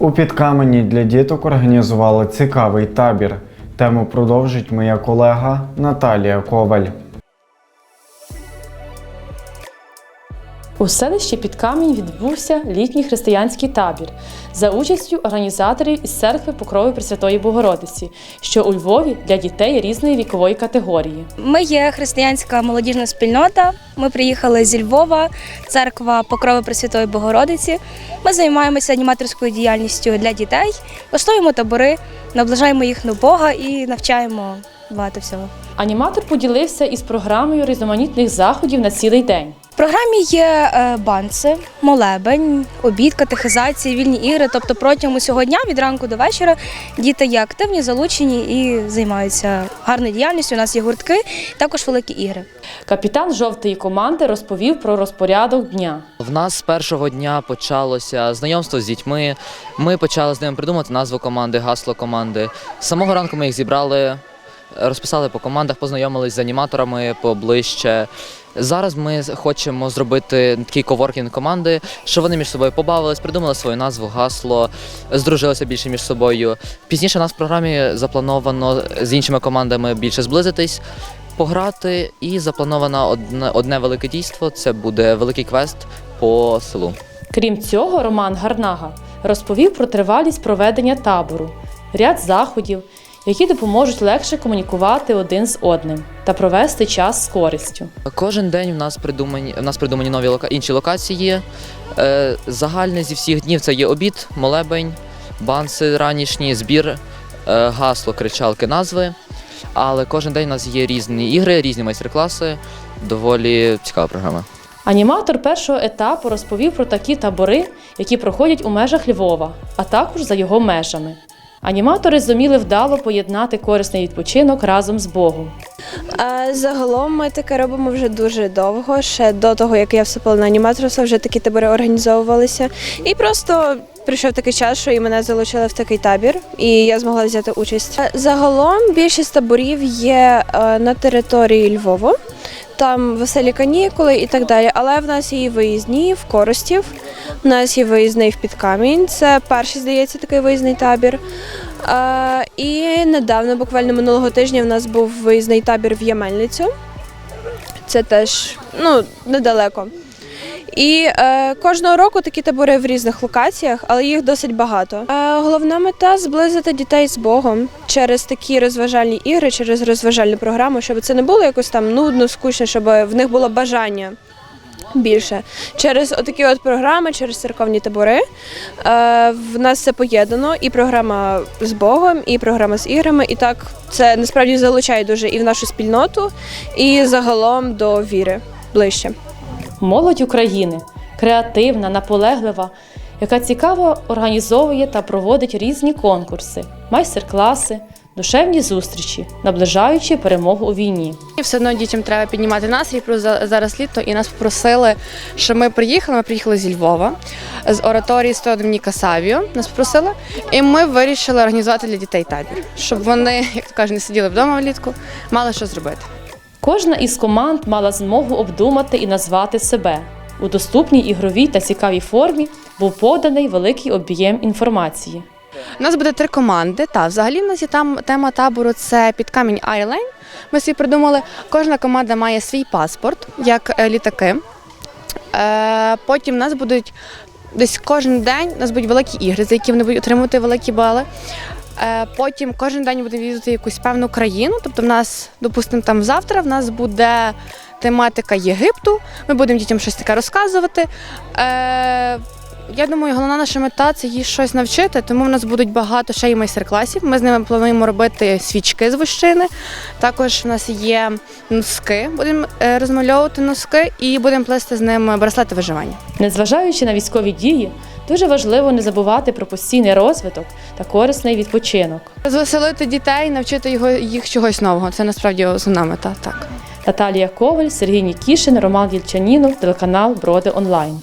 У Підкамені для діток організували цікавий табір. Тему продовжить моя колега Наталія Коваль. У селищі Підкамінь відбувся літній християнський табір за участю організаторів із церкви Покрови Пресвятої Богородиці, що у Львові для дітей різної вікової категорії. Ми є християнська молодіжна спільнота. Ми приїхали зі Львова, церква Покрови Пресвятої Богородиці. Ми займаємося аніматорською діяльністю для дітей, влаштовуємо табори, наближаємо їх до Бога і навчаємо багато всього. Аніматор поділився із програмою різноманітних заходів на цілий день. Програмі є е, банси, молебень, обід, катехизації, вільні ігри. Тобто протягом усього дня від ранку до вечора діти є активні, залучені і займаються гарною діяльністю. У нас є гуртки, також великі ігри. Капітан жовтої команди розповів про розпорядок дня. В нас з першого дня почалося знайомство з дітьми. Ми почали з ними придумати назву команди, гасло команди. З самого ранку ми їх зібрали, розписали по командах, познайомились з аніматорами поближче. Зараз ми хочемо зробити такий коворкінг команди, щоб вони між собою побавились, придумали свою назву, гасло, здружилися більше між собою. Пізніше у нас в програмі заплановано з іншими командами більше зблизитись, пограти, і заплановано одне, одне велике дійство. Це буде великий квест по селу. Крім цього, Роман Гарнага розповів про тривалість проведення табору, ряд заходів, які допоможуть легше комунікувати один з одним та провести час з користю. Кожен день в нас придумані в нас придумані нові лока... інші локації. Е, загальне зі всіх днів це є обід, молебень, банси ранішні, збір, е, гасло, кричалки, назви. Але кожен день у нас є різні ігри, різні майстер-класи. Доволі цікава програма. Аніматор першого етапу розповів про такі табори, які проходять у межах Львова, а також за його межами. Аніматори зуміли вдало поєднати корисний відпочинок разом з Богом. Загалом ми таке робимо вже дуже довго. Ще до того, як я вступила на аніматорство, вже такі табори організовувалися. І просто прийшов такий час, що і мене залучили в такий табір, і я змогла взяти участь. Загалом більшість таборів є е, на території Львова. Там веселі канікули і так далі. Але в нас є виїзні в Коростів, в нас є виїзний в Підкамінь. Це перший, здається, такий виїзний табір. Е, і недавно, буквально минулого тижня, в нас був виїзний табір в Ямельницю. Це теж ну, недалеко. І е, кожного року такі табори в різних локаціях, але їх досить багато. Е, головна мета зблизити дітей з Богом через такі розважальні ігри, через розважальну програму, щоб це не було якось там нудно, скучно, щоб в них було бажання більше. Через отакі от програми, через церковні табори. Е, в нас це поєднано, і програма з Богом, і програма з іграми. І так це насправді залучає дуже і в нашу спільноту, і загалом до віри ближче. Молодь України креативна, наполеглива, яка цікаво організовує та проводить різні конкурси, майстер-класи, душевні зустрічі, наближаючи перемогу у війні. І все одно дітям треба піднімати настрій. Плюс зараз літо, і нас попросили, що ми приїхали. Ми приїхали зі Львова з ораторії Стодомніка Савіо. Нас попросили, і ми вирішили організувати для дітей табір, щоб вони, як то кажуть, не сиділи вдома влітку, мали що зробити. Кожна із команд мала змогу обдумати і назвати себе. У доступній ігровій та цікавій формі був поданий великий об'єм інформації. У нас буде три команди. Та взагалі в нас є там тема табору це під камінь Айлайн. Ми собі придумали, кожна команда має свій паспорт, як е, літаки. Е, потім в нас будуть десь кожен день у нас будуть великі ігри, за які вони будуть отримувати великі бали. Е, потім кожен день будемо їздити якусь певну країну. Тобто, в нас, допустимо, там завтра в нас буде тематика Єгипту. Ми будемо дітям щось таке розказувати. Я думаю, головна наша мета це їй щось навчити, тому в нас будуть багато ще й майстер-класів. Ми з ними плануємо робити свічки з вощини. Також в нас є носки, будемо е, розмальовувати носки і будемо плести з ними браслети виживання. Незважаючи на військові дії, дуже важливо не забувати про постійний розвиток та корисний відпочинок. Звеселити дітей, навчити його їх чогось нового. Це насправді основна мета. Так. Наталія Коваль, Сергій Нікішин, Роман Єльчанінов, телеканал Броди Онлайн.